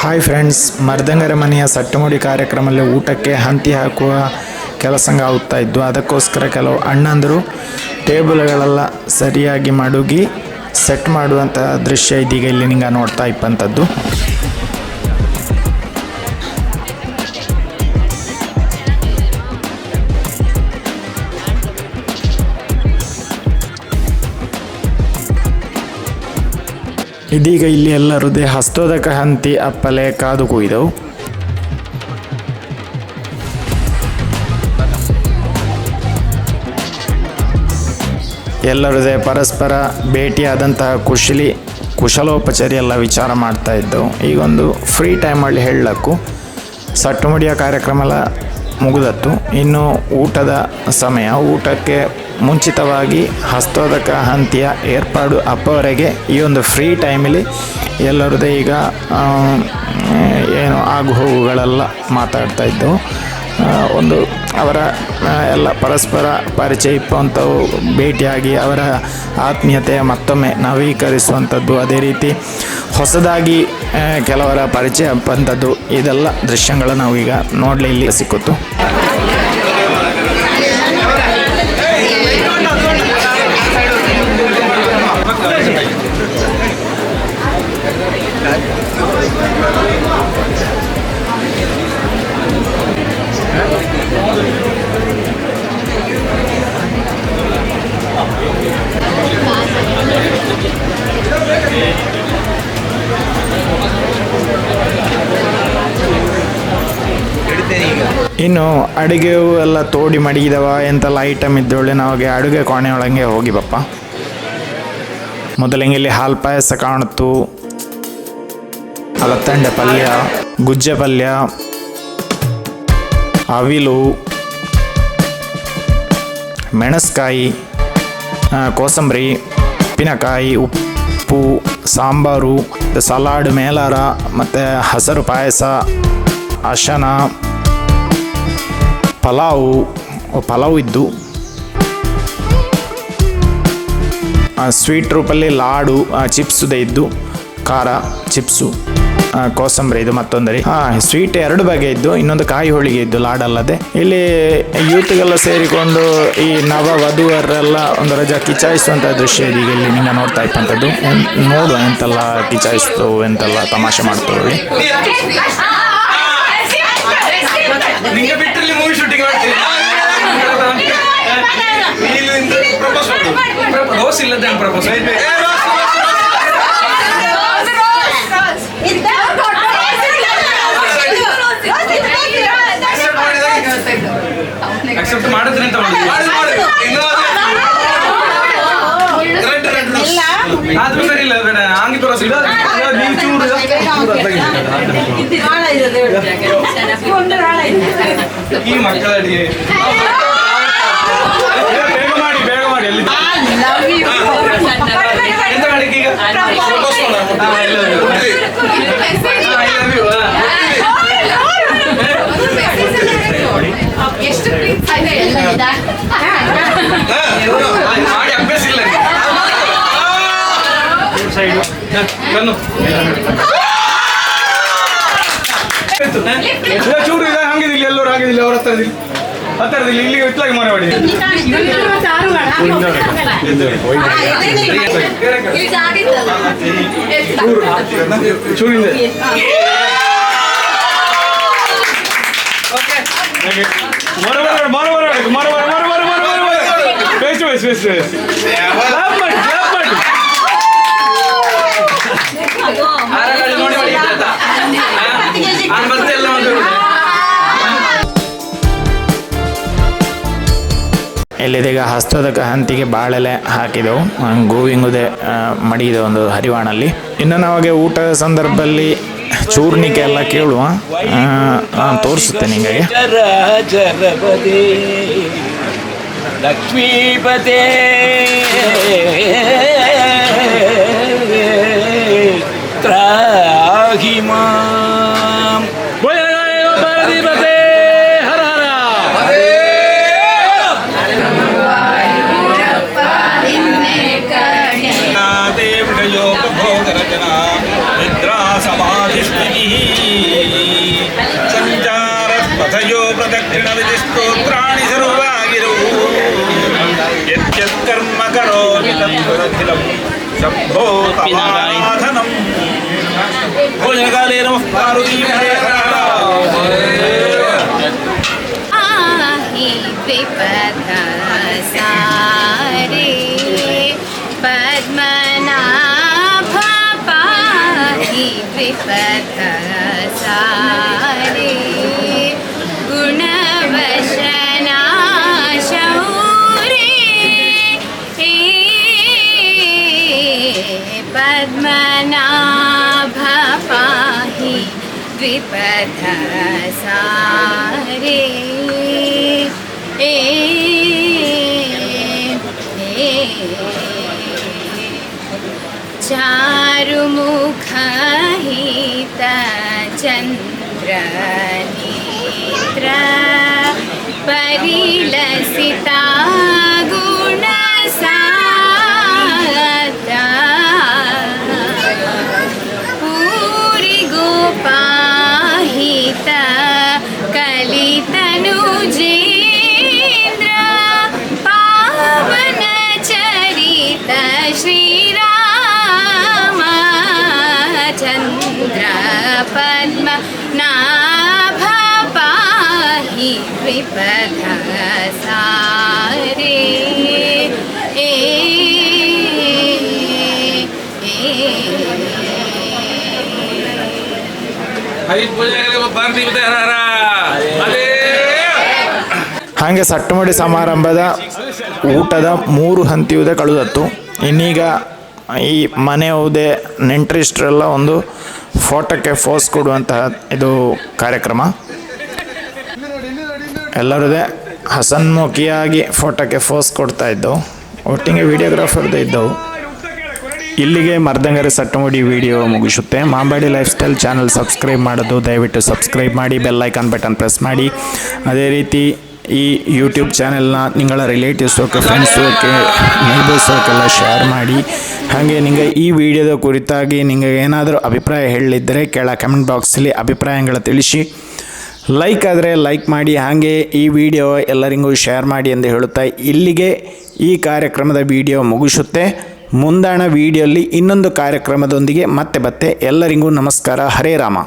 Hi friends ಮರ್ದಂಗರ ಮನೆಯ ಸಟ್ಟಮುಡಿ ಕಾರ್ಯಕ್ರಮದಲ್ಲಿ ಊಟಕ್ಕೆ ಹಂತಿ ಹಾಕುವ ಕೆಲಸ ಆಗ್ತಾ ಇದ್ದು, ಅದಕ್ಕೋಸ್ಕರ ಕೆಲವು ಅಣ್ಣಂದರು ಟೇಬಲ್ಗಳೆಲ್ಲ ಸರಿಯಾಗಿ ಮಡುಗಿ ಸೆಟ್ ಮಾಡುವಂಥ ದೃಶ್ಯ ಇದೀಗ ಇಲ್ಲಿ ನಿಂಗೆ ನೋಡ್ತಾ ಇಪ್ಪಂಥದ್ದು. ಇದೀಗ ಇಲ್ಲಿ ಎಲ್ಲರದೇ ಹಸ್ತೋದಕ ಹಂತಿ ಅಪ್ಪಲೆ ಕಾದು ಕುಯ್ದವು. ಎಲ್ಲರದೇ ಪರಸ್ಪರ ಭೇಟಿಯಾದಂತಹ ಕುಶಲಿ ಕುಶಲೋಪಚಾರಿ ಎಲ್ಲ ವಿಚಾರ ಮಾಡ್ತಾ ಇದ್ದವು. ಈಗೊಂದು ಫ್ರೀ ಟೈಮಲ್ಲಿ ಹೇಳಕ್ಕೂ ಸಟ್ಟುಮುಡಿಯ ಕಾರ್ಯಕ್ರಮ ಎಲ್ಲ ಮುಗಿದತ್ತು. ಇನ್ನು ಊಟದ ಸಮಯ, ಊಟಕ್ಕೆ ಮುಂಚಿತವಾಗಿ ಹಸ್ತೋದಕ ಹಂತಿಯ ಏರ್ಪಾಡು ಅಪ್ಪವರೆಗೆ ಈ ಒಂದು ಫ್ರೀ ಟೈಮಲ್ಲಿ ಎಲ್ಲರದೇ ಈಗ ಏನು ಆಗು ಹೋಗುಗಳೆಲ್ಲ ಮಾತಾಡ್ತಾ ಇದ್ದವು. ಒಂದು ಅವರ ಎಲ್ಲ ಪರಸ್ಪರ ಪರಿಚಯ ಇಪ್ಪುವಂಥವು ಭೇಟಿಯಾಗಿ ಅವರ ಆತ್ಮೀಯತೆಯ ಮತ್ತೊಮ್ಮೆ ನವೀಕರಿಸುವಂಥದ್ದು ಅದೇ ರೀತಿ ಹೊಸದಾಗಿ ಕೆಲವರ ಪರಿಚಯ ಬಂದದ್ದು. ಇದೆಲ್ಲ ದೃಶ್ಯಗಳು ನಾವೀಗ ನೋಡಲಿ ಇಲ್ಲಿ ಸಿಕ್ಕಿತು ಇನ್ನು ಅಡುಗೆಯು ಎಲ್ಲ ತೋಡಿ ಮಡಗಿದವ ಎಂತೆಲ್ಲ ಐಟಮ್ ಇದ್ದೊಳ್ಳೆ ನಾವು ಅಡುಗೆ ಕೋಣೆ ಒಳಗೆ ಹೋಗಿ ಬಪ್ಪ ಮೊದಲಿಗೆ ಇಲ್ಲಿ ಹಾಲು ಪಾಯಸ ಕಾಣುತ್ತು ಅಲತ್ತಂಡೆ ಪಲ್ಯ, ಗುಜ್ಜೆ ಪಲ್ಯ, ಅವಿಲು, ಮೆಣಸ್ಕಾಯಿ ಕೋಸಂಬರಿ ಉಪ್ಪಿನಕಾಯಿ ಉಪ್ಪು, ಸಾಂಬಾರು ಸಲಾಡ್ ಮೇಲಾರ, ಮತ್ತು ಹಸರು ಪಾಯಸ, ಅಶನ, ಪಲಾವು ಪಲಾವ್ ಇದ್ದು. ಸ್ವೀಟ್ ರೂಪಲ್ಲಿ ಲಾಡು ಚಿಪ್ಸುದೇ ಇದ್ದು, ಖಾರ, ಚಿಪ್ಸು ಕೋಸಂಬರಿ ಇದು ಮತ್ತೊಂದರಿ. ಹಾ ಸ್ವೀಟ್ ಎರಡು ಬಗೆ ಇದ್ದು, ಇನ್ನೊಂದು ಕಾಯಿ ಹೋಳಿಗೆ ಇದ್ದು ಲಾಡಲ್ಲದೆ. ಇಲ್ಲಿ ಯೂತ್ಗೆಲ್ಲ ಸೇರಿಕೊಂಡು ಈ ನವ ವಧುವರೆಲ್ಲ ಒಂದು ರಜಾ ಕಿಚಾಯಿಸುವಂಥ ದೃಶ್ಯ ಇದೀಗ ಇಲ್ಲಿ ನಿನ್ನ ನೋಡ್ತಾ ಎನ್- ನೋಡುವ ಎಂತೆಲ್ಲ ಕಿಚಾಯಿಸ್ತು, ಎಂತೆಲ್ಲ ತಮಾಷೆ ಮಾಡ್ತವೆ ಮಾಡು ರೋಸ್ ಇಲ್ಲದ ಪ್ರಪೋಸ್ ಅಕ್ಸೆಪ್ಟ್ ಮಾಡಿದ್ರೆ ಅಂತ ಆದ್ರೂ ಸರಿ ಇಲ್ಲ ಬೇಡ ಹಂಗೆ ತೋರಿಸಿ ನೀವು ಚೂರು ಈ ಮಕ್ಕಳ ಅಡಿಗೆ ಬೇಗ ಮಾಡಿ ಬೇಗ ಮಾಡಿ ಎಲ್ಲಿ ಎಂತ ಮಾಡಿಕ್ಕೆ ಈಗ ಪ್ರಪೋಸ್ ಮಾಡ ಐ ಲವ್ ಯು ಎಷ್ಟು ಇಲ್ಲ ಕಣ್ಣು ಚೂರು ಇದೆ ಹಂಗಿದಿಲ್ಲ ಎಲ್ಲರೂ ಹಂಗಿದಿಲ್ಲ ಅವ್ರ ಹತ್ರ ಹತ್ತಿರದಲ್ಲಿ ಇಲ್ಲಿ ಇಟ್ಲಾಗಿ ಮಾರವಾಡಿ ಚೂರಿಂದ. ಮರವರ ಮರವರ ಮರವರ ಮರವರ ಮರವರ ಬೇಸ್ ಬೇಸ್ ಬೇಸ್ ಮಾಡಿ ಮತ್ತೆ ಎಲ್ಲ ಒಂದು ಇಲ್ಲಿದೀಗ ಹಸ್ತದ ಹಂತಿಗೆ ಬಾಳೆಲೆ ಹಾಕಿದೆವು. ಗೋವಿಂಗುದೆ ಮಡಗಿದ ಒಂದು ಹರಿವಾಣಲ್ಲಿ. ಇನ್ನು ನಾವಾಗೆ ಊಟದ ಸಂದರ್ಭದಲ್ಲಿ ಚೂರ್ಣಿಕೆ ಎಲ್ಲ ಕೇಳುವ ನಾನು ತೋರಿಸುತ್ತೇನೆ ನಿಮಗೆ ಲಕ್ಷ್ಮೀಪತೆ ಲಕ್ಷ್ಮೀಪದೇ. शम्भो तवाराधनम् भोजनकाले नमः पार्वतीपते आहि विपथ सारे पद्मनाभ पाहि विपथ द्विपथ सारे ए चारुमुखहित चन्द्रनेत्र ಹಾಗೆ ಸಟ್ಟುಮಡಿ ಸಮಾರಂಭದ ಊಟದ ಮೂರು ಹಂತಿಯುವುದೇ ಕಳೆದತ್ತು. ಇನ್ನೀಗ ಈ ಮನೆ ಉದೆ ನೆಂಟರಿಷ್ಟರೆಲ್ಲ ಒಂದು ಫೋಟೋಕ್ಕೆ ಫೋಸ್ ಕೊಡುವಂತಹ ಇದು ಕಾರ್ಯಕ್ರಮ. ಎಲ್ಲರದೇ ಹಸನ್ಮುಖಿಯಾಗಿ ಫೋಟೋಕ್ಕೆ ಫೋಸ್ ಕೊಡ್ತಾ ಇದ್ದವು. ಒಟ್ಟಿಗೆ ವಿಡಿಯೋಗ್ರಾಫರ್ದೇ ಇದ್ದವು. ಇಲ್ಲಿಗೆ ಮರ್ದಂಗರೆ ಸಟ್ಟಮುಡಿ video ಮುಗಿಸುತ್ತೆ. Mambadi life style channel subscribe ಮಾಡೋದು, ದಯವಿಟ್ಟು ಸಬ್ಸ್ಕ್ರೈಬ್ ಮಾಡಿ ಬೆಲ್ ಐಕಾನ್ ಬಟನ್ ಪ್ರೆಸ್ ಮಾಡಿ. ಅದೇ ರೀತಿ ಈ ಯೂಟ್ಯೂಬ್ ಚಾನೆಲ್ನ ನಿಗಳ ರಿಲೇಟಿವ್ಸೋಕೆ ಫ್ರೆಂಡ್ಸೋಕೆ ನೈಬರ್ಸೋಕೆಲ್ಲ ಶೇರ್ ಮಾಡಿ. ಹಾಗೆ ನಿಮಗೆ ಈ ವಿಡಿಯೋದ ಕುರಿತಾಗಿ ನಿಮಗೆ ಏನಾದರೂ ಅಭಿಪ್ರಾಯ ಹೇಳಿದ್ದರೆ ಕೆಳ ಕಮೆಂಟ್ ಬಾಕ್ಸಲ್ಲಿ ಅಭಿಪ್ರಾಯಗಳ ತಿಳಿಸಿ. ಲೈಕ್ ಆದರೆ ಲೈಕ್ ಮಾಡಿ, ಹಾಗೆ ಈ ವಿಡಿಯೋ ಎಲ್ಲರಿಗೂ ಶೇರ್ ಮಾಡಿ ಎಂದು ಹೇಳುತ್ತಾ ಇಲ್ಲಿಗೆ ಈ ಕಾರ್ಯಕ್ರಮದ ವಿಡಿಯೋ ಮುಗಿಸುತ್ತೆ. ಮುಂದಾಣ ವಿಡಿಯೋಲ್ಲಿ ಇನ್ನೊಂದು ಕಾರ್ಯಕ್ರಮದೊಂದಿಗೆ ಮತ್ತೆ ಮತ್ತೆ ಎಲ್ಲರಿಗೂ ನಮಸ್ಕಾರ. ಹರೇ ರಾಮ.